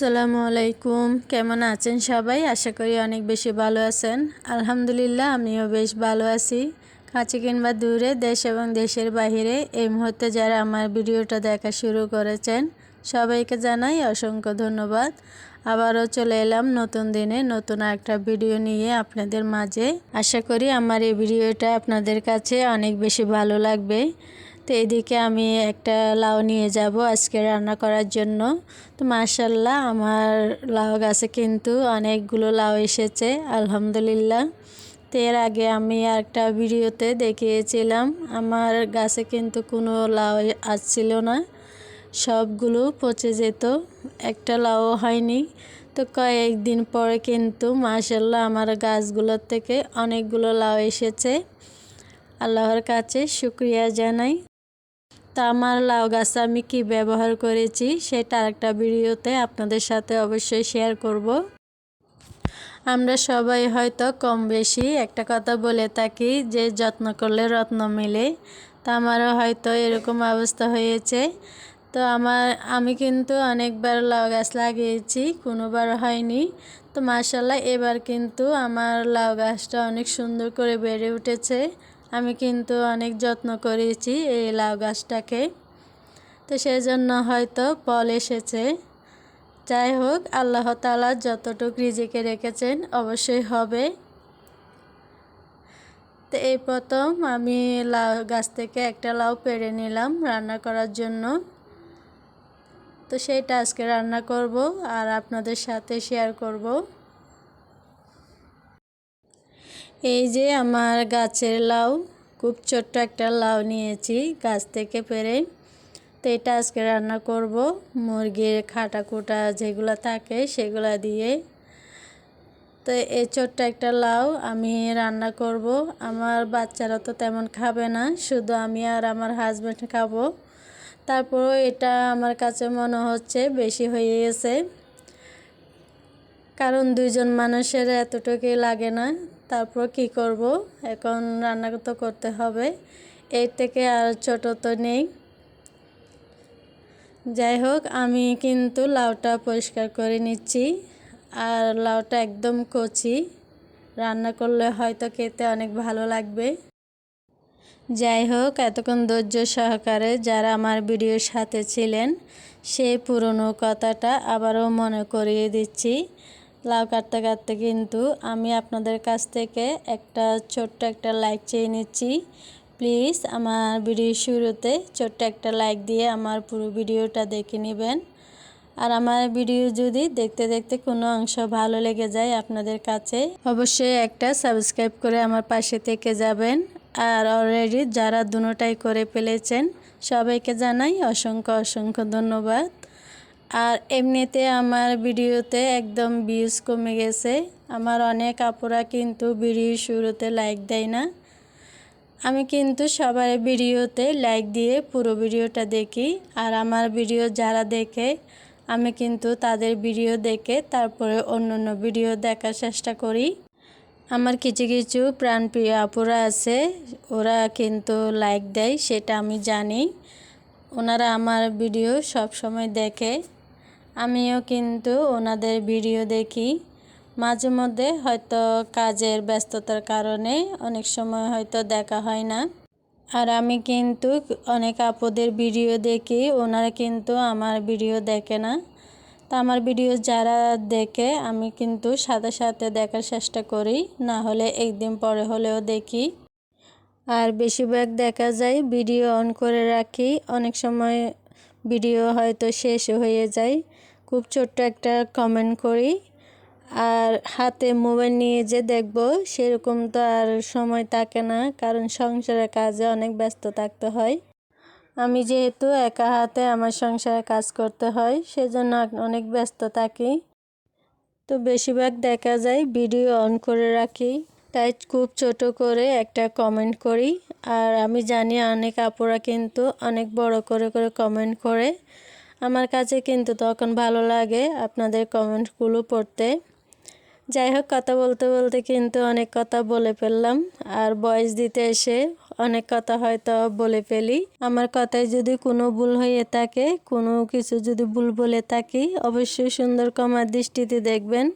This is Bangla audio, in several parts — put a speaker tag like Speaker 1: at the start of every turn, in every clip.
Speaker 1: আসসালামু আলাইকুম। কেমন আছেন সবাই? আশা করি অনেক বেশি ভালো আছেন। আলহামদুলিল্লাহ, আমিও বেশ ভালো আছি। কাছে কিংবা দূরে, দেশ এবং দেশের বাহিরে এই মুহূর্তে যারা আমার ভিডিওটা দেখা শুরু করেছেন, সবাইকে জানাই অসংখ্য ধন্যবাদ। আবারও চলে এলাম নতুন দিনে, নতুন একটা ভিডিও নিয়ে আপনাদের মাঝে। আশা করি আমার এই ভিডিওটা আপনাদের কাছে অনেক বেশি ভালো লাগবে। তো এদিকে আমি একটা লাউ নিয়ে যাব আজকে রান্না করার জন্য। তো মাশাল্লাহ আমার লাউ গাছে কিন্তু অনেকগুলো লাউ এসেছে, আলহামদুলিল্লাহ। তো এর আগে আমি একটা ভিডিওতে দেখিয়েছিলাম, আমার গাছে কিন্তু কোনো লাউ আসছিল না, সবগুলো পচে যেত, একটা লাউ হয়নি। তো কয়েকদিন পরে কিন্তু মাশাল্লাহ আমার গাছগুলোর থেকে অনেকগুলো লাউ এসেছে। আল্লাহর কাছে শুক্রিয়া জানাই। তা আমার লাউ গাছ আমি কি ব্যবহার করেছি সেটা একটা ভিডিওতে আপনাদের সাথে অবশ্যই শেয়ার করব। আমরা সবাই হয়তো কম বেশি একটা কথা বলে থাকি যে যত্ন করলে রত্ন মেলে। তা আমারও হয়তো এরকম অবস্থা হয়েছে। তো আমার, আমি কিন্তু অনেকবার লাউ গাছ লাগিয়েছি, কোনোবার হয়নি। তো মাসাল্লাহ এবার কিন্তু আমার লাউ গাছটা অনেক সুন্দর করে বেড়ে উঠেছে। আমি কিন্তু অনেক যত্ন করেছি এই লাউ গাছটাকে। তো সেই জন্য হয়তো ফল এসেছে। যাই হোক, আল্লাহ তালা যতটুকু রিজিকে রেখেছেন অবশ্যই হবে। তো এই প্রথম আমি লাউ গাছ থেকে একটা লাউ পেরে নিলাম রান্না করার জন্য। তো সেইটা আজকে রান্না করব আর আপনাদের সাথে শেয়ার করব। এই যে আমার গাছের লাউ, খুব ছোট্ট একটা লাউ নিয়েছি গাছ থেকে পেরে। তো এটা আজকে রান্না করব। মুরগির খাটা কুটা যেগুলো থাকে সেগুলো দিয়ে। তো এই ছোট্ট একটা লাউ আমি রান্না করব। আমার বাচ্চারা তো তেমন খাবে না, শুধু আমি আর আমার হাজব্যান্ড খাব। তারপরও এটা আমার কাছে মনে হচ্ছে বেশি হয়ে গেছে। কারণ দুইজন মানুষের এতটুকুই লাগে না। তারপর কি করব? এখন রান্না তো করতে হবে। এর থেকে আর ছোট তো নেই। যাই হোক, আমি কিন্তু লাউটা পরিষ্কার করে নিচ্ছি। আর লাউটা একদম কচি। রান্না করলে হয়তো খেতে অনেক ভালো লাগবে। যাই হোক, এতক্ষণ ধৈর্য সহকারে যারা আমার ভিডিওর সাথে ছিলেন, সেই পুরনো কথাটা আবারও মনে করিয়ে দিচ্ছি। লাউ কাটতে কাটতে কিন্তু আমি আপনাদের কাছ থেকে একটা ছোট্ট একটা লাইক চেয়ে নিচ্ছি। প্লিজ আমার ভিডিও শুরুতে ছোট্ট একটা লাইক দিয়ে আমার পুরো ভিডিওটা দেখে নেবেন। আর আমার ভিডিও যদি দেখতে দেখতে কোনো অংশ ভালো লেগে যায় আপনাদের কাছে, অবশ্যই একটা সাবস্ক্রাইব করে আমার পাশে থেকে যাবেন। আর অলরেডি যারা দুটাই করে ফেলেছেন, সবাইকে জানাই অসংখ্য অসংখ্য ধন্যবাদ। আর এমনিতে আমার ভিডিওতে একদম ভিউজ কমে গেছে। আমার অনেক আপুরা কিন্তু ভিডিও শুরুতে লাইক দেয় না। আমি কিন্তু সবার ভিডিওতে লাইক দিয়ে পুরো ভিডিওটা দেখি। আর আমার ভিডিও যারা দেখে, আমি কিন্তু তাদের ভিডিও দেখে তারপরে অন্য অন্য ভিডিও দেখার চেষ্টা করি। আমার কিছু কিছু প্রাণপ্রিয় আপুরা আছে, ওরা কিন্তু লাইক দেয়, সেটা আমি জানি। ওনারা আমার ভিডিও সব সময় দেখে। আমিও কিন্তু ওনাদের ভিডিও দেখি। মাঝে মধ্যে হয়তো কাজের ব্যস্ততার কারণে অনেক সময় হয়তো দেখা হয় না। আর আমি কিন্তু অনেক আপদের ভিডিও দেখি, ওনারা কিন্তু আমার ভিডিও দেখে না। তা আমার ভিডিও যারা দেখে, আমি কিন্তু সাথে সাথে দেখার চেষ্টা করি, না হলে একদিন পরে হলেও দেখি। আর বেশিরভাগ দেখা যায় ভিডিও অন করে রাখি, অনেক সময় ভিডিও হয়তো শেষ হয়ে যায়। খুব ছোট্ট একটা কমেন্ট করি। আর হাতে মোবাইল নিয়ে যে দেখব, সেরকম তো আর সময় থাকে না, কারণ সংসারের কাজে অনেক ব্যস্ত থাকতে হয়। আমি যেহেতু একা হাতে আমার সংসারে কাজ করতে হয়, সেজন্য অনেক ব্যস্ত থাকি। তো বেশিরভাগ দেখা যায় ভিডিও অন করে রাখি। তাই খুব ছোট করে একটা কমেন্ট করি। আর আমি জানি অনেক আপুরা কিন্তু অনেক বড় করে করে কমেন্ট করে। আমার কাছে কিন্তু তখন ভালো লাগে আপনাদের কমেন্টগুলো পড়তে। যাই হোক, কথা বলতে বলতে কিন্তু অনেক কথা বলে ফেললাম। আর বয়স দিতে এসে অনেক কথা হয়তো বলে ফেলি। আমার কথায় যদি কোনো ভুল হয়ে থাকে, কোনো কিছু যদি ভুল বলে থাকি, অবশ্যই সুন্দর কমার দৃষ্টিতে দেখবেন।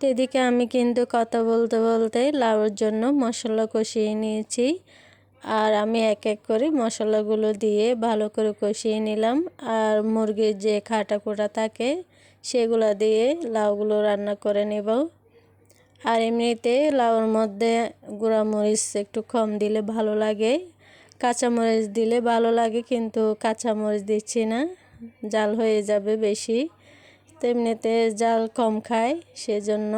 Speaker 1: এদিকে আমি কিন্তু কথা বলতে বলতে লাউর জন্য মশলা কষিয়ে নিয়েছি। আর আমি এক এক করে মশলাগুলো দিয়ে ভালো করে কষিয়ে নিলাম। আর মুরগির যে খাটা কোটা থাকে, সেগুলো দিয়ে লাউগুলো রান্না করে নেব। আর এমনিতে লাউর মধ্যে গুঁড়ামরিচ একটু কম দিলে ভালো লাগে। কাঁচামরিচ দিলে ভালো লাগে, কিন্তু কাঁচামরিচ দিচ্ছি না। জাল হয়ে যাবে বেশি। তেমনিতে জাল কম খায়, সেজন্য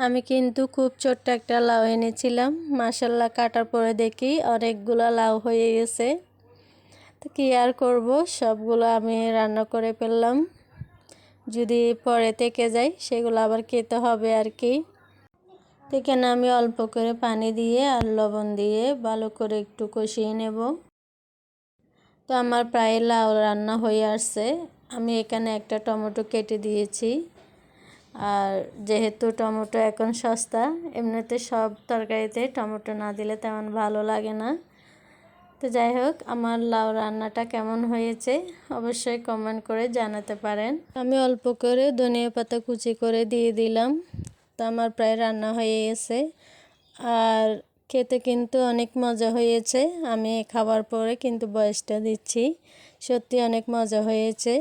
Speaker 1: আমি কিন্তু খুব ছোট্ট একটা লাউ এনেছিলাম। মাসাল্লাহ কাটার পরে দেখি অনেকগুলো লাউ হয়ে গেছে। তো কী আর করব? সবগুলো আমি রান্না করে ফেললাম। যদি পরে থেকে যায় সেগুলো আবার খেতে হবে আর কি। এখানে আমি অল্প করে পানি দিয়ে আর লবণ দিয়ে ভালো করে একটু কষিয়ে নেব। তো আমার প্রায় লাউ রান্না হয়ে আসছে। আমি এখানে একটা টমেটো কেটে দিয়েছি। আর যেহেতু টমেটো এখন সস্তা, এমনিতে সব তরকারিতে টমেটো না দিলে তেমন ভালো লাগে না। তো যাই হোক, আমার লাউ রান্নাটা কেমন হয়েছে অবশ্যই কমেন্ট করে জানাতে পারেন। আমি অল্প করে ধনিয়া পাতা কুচি করে দিয়ে দিলাম, তো আমার প্রায় রান্না হয়ে গেছে। আর খেতে কিন্তু অনেক মজা হয়েছে, আমি খাবার পরে কিন্তু বয়সটা দিচ্ছি, সত্যি অনেক মজা হয়েছে।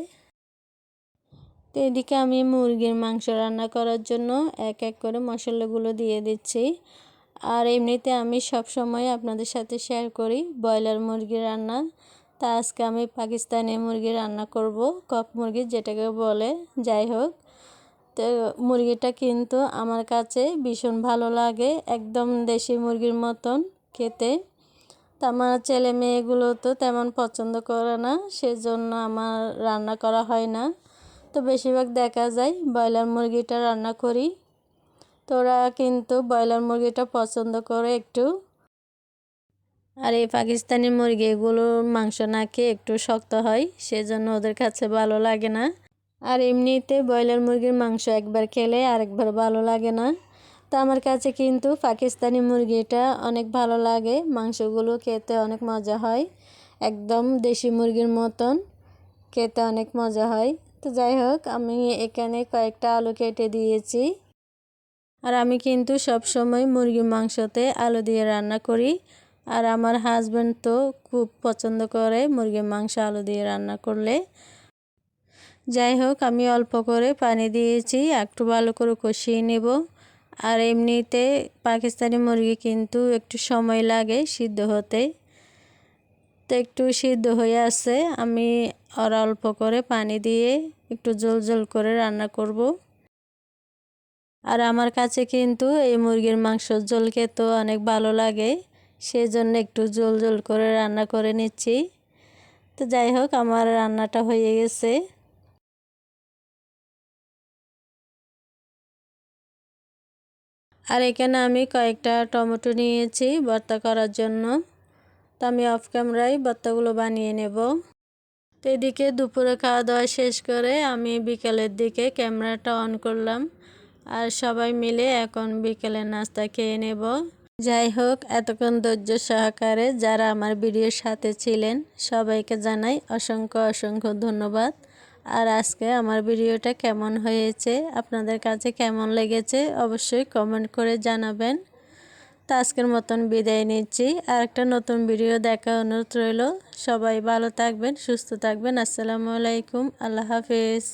Speaker 1: তো এদিকে আমি মুরগির মাংস রান্না করার জন্য এক এক করে মশলাগুলো দিয়ে দিচ্ছি। আর এমনিতে আমি সব সময় আপনাদের সাথে শেয়ার করি ব্রয়লার মুরগি রান্না। তা আজকে আমি পাকিস্তানি মুরগি রান্না করব, কক মুরগি যেটাকে বলে, যাই হোক। তো মুরগিটা কিন্তু আমার কাছে ভীষণ ভালো লাগে, একদম দেশি মুরগির মতন খেতে। তা আমার ছেলে মেয়েগুলো তো তেমন পছন্দ করে না, সেজন্য আমার রান্না করা হয় না। তো বেশিরভাগ দেখা যায় ব্রয়লার মুরগিটা রান্না করি। তো ওরা কিন্তু ব্রয়লার মুরগিটা পছন্দ করে একটু। আর এই পাকিস্তানি মুরগিগুলোর মাংস না খেয়ে একটু শক্ত হয়, সেজন্য ওদের কাছে ভালো লাগে না। আর এমনিতে ব্রয়লার মুরগির মাংস একবার খেলে আরেকবার ভালো লাগে না। তো আমার কাছে কিন্তু পাকিস্তানি মুরগিটা অনেক ভালো লাগে, মাংসগুলো খেতে অনেক মজা হয়, একদম দেশি মুরগির মতন খেতে অনেক মজা হয়। তো যাই হোক, আমি এখানে কয়েকটা আলু কেটে দিয়েছি। আর আমি কিন্তু সব সময় মুরগির মাংসতে আলু দিয়ে রান্না করি। আর আমার হাজব্যান্ড তো খুব পছন্দ করে মুরগির মাংস আলু দিয়ে রান্না করলে। যাই হোক, আমি অল্প করে পানি দিয়েছি, একটু ভালো করে কষিয়ে নেব। আর এমনিতে পাকিস্তানি মুরগি কিন্তু একটু সময় লাগে সিদ্ধ হতে। তো একটু সিদ্ধ হয়ে আছে। আমি আর অল্প করে পানি দিয়ে একটু জল জল করে রান্না করব। আর আমার কাছে কিন্তু এই মুরগির মাংস জল খেতে অনেক ভালো লাগে সেই জন্য একটু জল জল করে রান্না করে নিচ্ছি। তো যাই হোক, আমার রান্নাটা হয়ে গেছে। আর এখানে আমি কয়েকটা টমেটো নিয়েছি ভর্তা করার জন্য। তো আমি অফ ক্যামেরায় ভর্তাগুলো বানিয়ে নেব। তো এদিকে দুপুরে খাওয়া দাওয়া শেষ করে আমি বিকেলের দিকে ক্যামেরাটা অন করলাম। আর সবাই মিলে এখন বিকেলের নাস্তা খেয়ে নেব। যাই হোক, এতক্ষণ ধৈর্য সহকারে যারা আমার ভিডিওর সাথে ছিলেন, সবাইকে জানাই অসংখ্য অসংখ্য ধন্যবাদ। আর আজকে আমার ভিডিওটা কেমন হয়েছে, আপনাদের কাছে কেমন লেগেছে, অবশ্যই কমেন্ট করে জানাবেন। তো আজকের মতন বিদায় নিচ্ছি। আর একটা নতুন ভিডিও দেখা অনুরোধ রইল। সবাই ভালো থাকবেন, সুস্থ থাকবেন। আসসালামু আলাইকুম। আল্লাহ হাফিজ।